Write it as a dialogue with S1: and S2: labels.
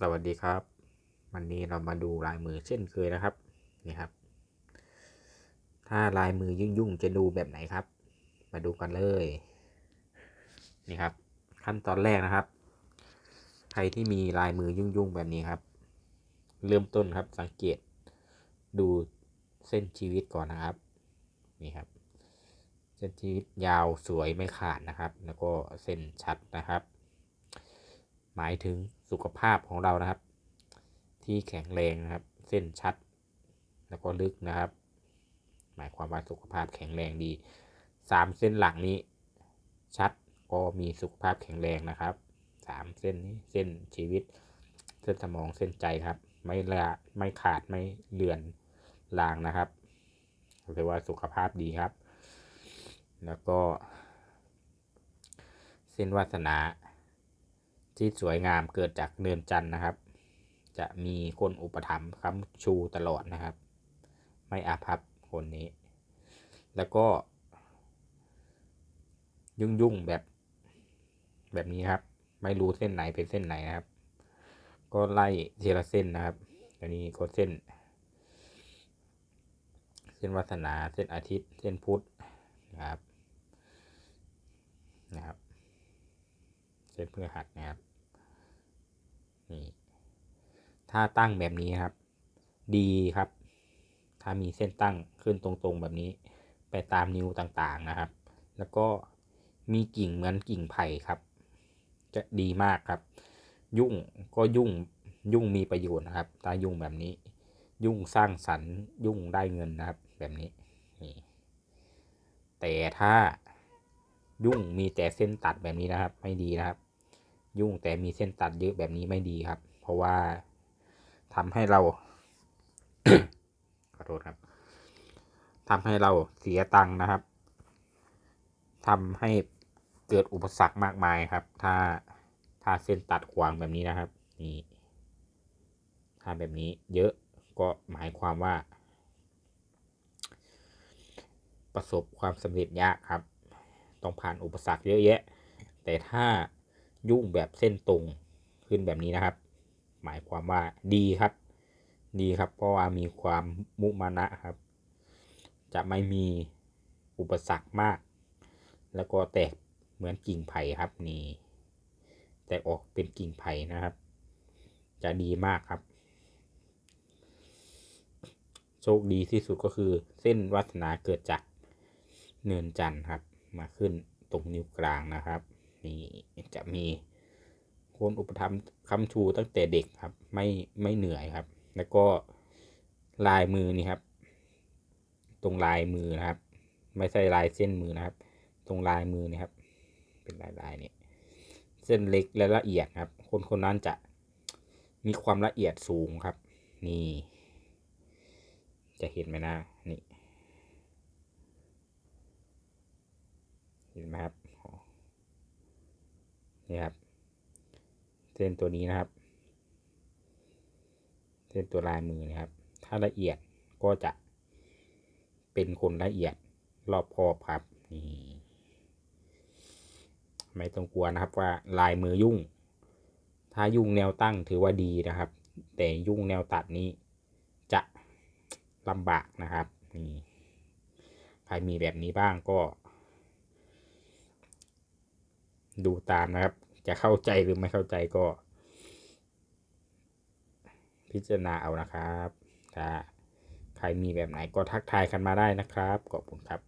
S1: สวัสดีครับ วันนี้เรามาดูลายมือเช่นเคยนะครับนี่ครับ ถ้าลายมือยุ่งๆจะดูแบบไหนครับ มาดูกันเลยนี่ครับ ขั้นตอนแรกนะครับ ใครที่มีลายมือยุ่งๆแบบนี้ครับ เริ่มต้นครับสังเกตดูเส้นชีวิตก่อนนะครับนี่ครับ เส้นชีวิตยาวสวยไม่ขาดนะครับ แล้วก็เส้นชัดนะครับ หมายถึงสุขภาพของเรานะครับ ที่แข็งแรงนะครับ เส้นชัด แล้วก็ลึกนะครับ หมายความว่าสุขภาพแข็งแรงดีสามเส้นหลังนี้ ชัดก็มีสุขภาพแข็งแรงนะครับสามเส้นนี้เส้นชีวิต เส้นสมองเส้นใจครับ ไม่ละไม่ขาดไม่เลือนลางนะครับเรียกว่าสุขภาพดีครับ แล้วก็ เส้นวาสนา ที่สวยงามเกิดจากเนินจันทร์นะครับ จะมีคนอุปถัมภ์ค้ำชูตลอดนะครับ ไม่อาภัพคนนี้ แล้วก็ ยุ่งยุ่งแบบ แบบนี้ครับ ไม่รู้เส้นไหนเป็นเส้นไหนนะครับ ก็ไล่ทีละเส้นนะครับอันนี้ก็เส้น เส้นวาสนาเส้นอาทิตย์ เส้นพุธนะครับ เส้นพฤหัสนะครับนี่ถ้าตั้งแบบนี้ครับ ดีครับ ถ้ามีเส้นตั้งขึ้นตรงๆแบบนี้ ไปตามนิ้วต่างๆนะครับ แล้วก็มีกิ่งเหมือนกิ่งไผ่ครับ จะดีมากครับ ยุ่งก็ยุ่งยุ่งมีประโยชน์นะครับถ้ายุ่งแบบนี้ ยุ่งสร้างสรรค์ยุ่งได้เงินนะครับ แบบนี้นี่แต่ถ้ายุ่งมีแต่เส้นตัดแบบนี้นะครับ ไม่ดีนะครับ ยุ่งแต่มีเส้นตัดเยอะแบบนี้ไม่ดีครับ เพราะว่าทำให้เราขอโทษครับทำให้เราเสียตังค์นะครับทำให้เกิดอุปสรรคมากมายครับ ถ้าถ้าเส้นตัดขวางแบบนี้นะครับ นี่ถ้าแบบนี้เยอะก็หมายความว่า ประสบความสำเร็จยากครับ ต้องผ่านอุปสรรคเยอะแยะ แต่ถ้า ยุ่งแบบเส้นตรงขึ้นแบบนี้นะครับ หมายความว่าดีครับ ดีครับ เพราะว่ามีความมุมานะครับ จะไม่มีอุปสรรคมาก แล้วก็แตกเหมือนกิ่งไผ่ครับนี่แตกออกเป็นกิ่งไผ่นะครับ จะดีมากครับ โชคดีที่สุดก็คือเส้นวาสนาเกิดจากเนินจันทร์ครับ มาขึ้นตรงนิ้วกลางนะครับ นี่จะมีคนอุปถัมภ์คำชูตั้งแต่เด็กครับ ไม่ไม่เหนื่อยครับ แล้วก็ลายมือนี่ครับ ตรงลายมือนะครับ ไม่ใช่ลายเส้นมือนะครับ ตรงลายมือนี่ครับ เป็นลายลายนี่เส้นเล็กและละเอียดครับ คนคนนั้นจะมีความละเอียดสูงครับ นี่ จะเห็นไหมนะนี่เห็นไหมครับ นี่ครับ เส้นตัวนี้นะครับ เส้นตัวลายมือนะครับ ถ้าละเอียดก็จะเป็นคนละเอียดรอบคอบครับนี่ไม่ต้องกลัวนะครับว่าลายมือยุ่ง ถ้ายุ่งแนวตั้งถือว่าดีนะครับ แต่ยุ่งแนวตัดนี้จะลำบากนะครับนี่ใครมีแบบนี้บ้างก็ ดูตามนะครับ จะเข้าใจหรือไม่เข้าใจก็ พิจารณาเอานะครับถ้าใครมีแบบไหนก็ทักทายกันมาได้นะครับขอบคุณครับ